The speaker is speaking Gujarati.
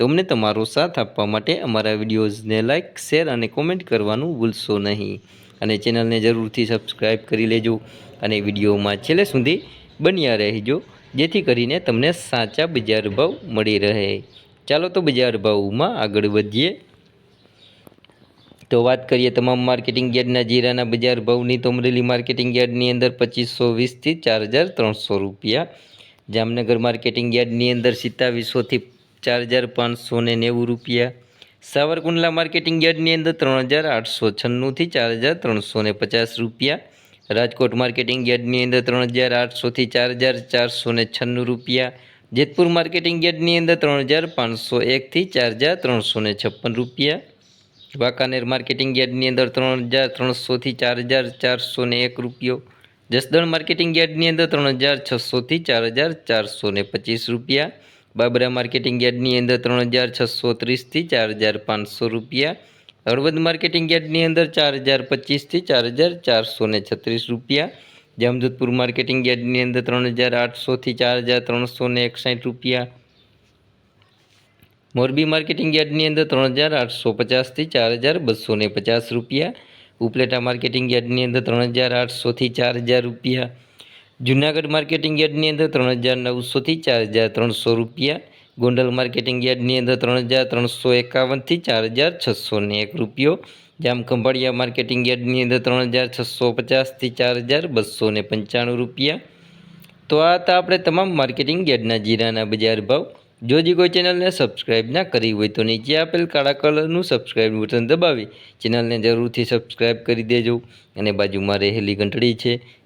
તો અમને તમારો સાથ આપવા માટે અમારા વિડીયોઝને લાઇક શેર અને કોમેન્ટ કરવાનું ભૂલશો નહીં. અને ચેનલને જરૂરથી સબસ્ક્રાઈબ કરી લેજો અને વિડીયોમાં છેલ્લે સુધી બન્યા રહેજો, જેથી કરીને તમને સાચા બજાર ભાવ મળી રહે. ચાલો તો બજાર ભાવમાં આગળ વધીએ. તો વાત કરીએ તમામ માર્કેટિંગ યાર્ડના જીરાના બજાર ભાવની. તો અમરેલી માર્કેટિંગ યાર્ડની અંદર પચીસો વીસથી ચાર હજાર ત્રણસો રૂપિયા. જામનગર માર્કેટિંગ યાર્ડની અંદર સિત્તાવીસોથી ચાર હજાર પાંચસો ને નેવું રૂપિયા. સાવરકુંડલા માર્કેટિંગ યાર્ડની અંદર ત્રણ હજાર આઠસો છન્નુંથી ચાર હજાર ત્રણસો ને પચાસ રૂપિયા. રાજકોટ માર્કેટિંગ યાર્ડની અંદર ત્રણ હજાર આઠસોથી ચાર હજાર ચારસો ને છન્નું રૂપિયા. જેતપુર માર્કેટિંગ યાર્ડની અંદર ત્રણ હજાર પાંચસો એકથી ચાર હજાર ત્રણસો ને છપ્પન રૂપિયા. વાંકાનેર માર્કેટિંગ યાર્ડની અંદર ત્રણ હજાર ત્રણસોથી ચાર હજાર ચારસો ને એક રૂપિયો. જસદણ માર્કેટિંગ યાર્ડની અંદર ત્રણ હજાર છસોથી ચાર હજાર ચારસો ને પચીસ રૂપિયા. બાબરા માર્કેટિંગ યાર્ડની અંદર ત્રણ હજાર છસો ત્રીસથી ચાર હજાર પાંચસો રૂપિયા. હળવદ માર્કેટિંગ યાર્ડની અંદર ચાર હજાર પચીસથી ચાર હજાર ચારસો ને છત્રીસ રૂપિયા. જામજોધપુર માર્કેટિંગ યાર્ડની અંદર ત્રણ હજાર આઠસોથી ચાર હજાર ત્રણસો ને એકસાઠ રૂપિયા. મોરબી માર્કેટિંગ યાર્ડની અંદર ત્રણ હજાર આઠસો પચાસથી ચાર હજાર બસો ને પચાસ રૂપિયા. ઉપલેટા માર્કેટિંગ યાર્ડની અંદર ત્રણ હજાર આઠસોથી ચાર હજાર રૂપિયા. જુનાગઢ માર્કેટિંગ યાર્ડની અંદર ત્રણ હજાર નવસોથી ચાર હજાર ત્રણસો રૂપિયા. ગોંડલ માર્કેટિંગ યાર્ડની અંદર ત્રણ હજાર ત્રણસો એકાવનથી ચાર હજાર છસો ને એક રૂપિયો. જામ ખંભાળિયા માર્કેટિંગ યાર્ડની અંદર ત્રણ હજાર છસો પચાસથી ચાર હજાર બસો ને પંચાણું રૂપિયા. તો આ હતા આપણે તમામ માર્કેટિંગ યાર્ડના જીરાના બજાર ભાવ. જો હજી કોઈ ચેનલને સબસ્ક્રાઇબ ના કરી હોય તો નીચે આપેલ કાળા કલરનું સબસ્ક્રાઇબ બટન દબાવી. ચેનલને જરૂરથી સબસ્ક્રાઇબ કરી દેજો. અને બાજુમાં રહેલી ઘંટડી છે.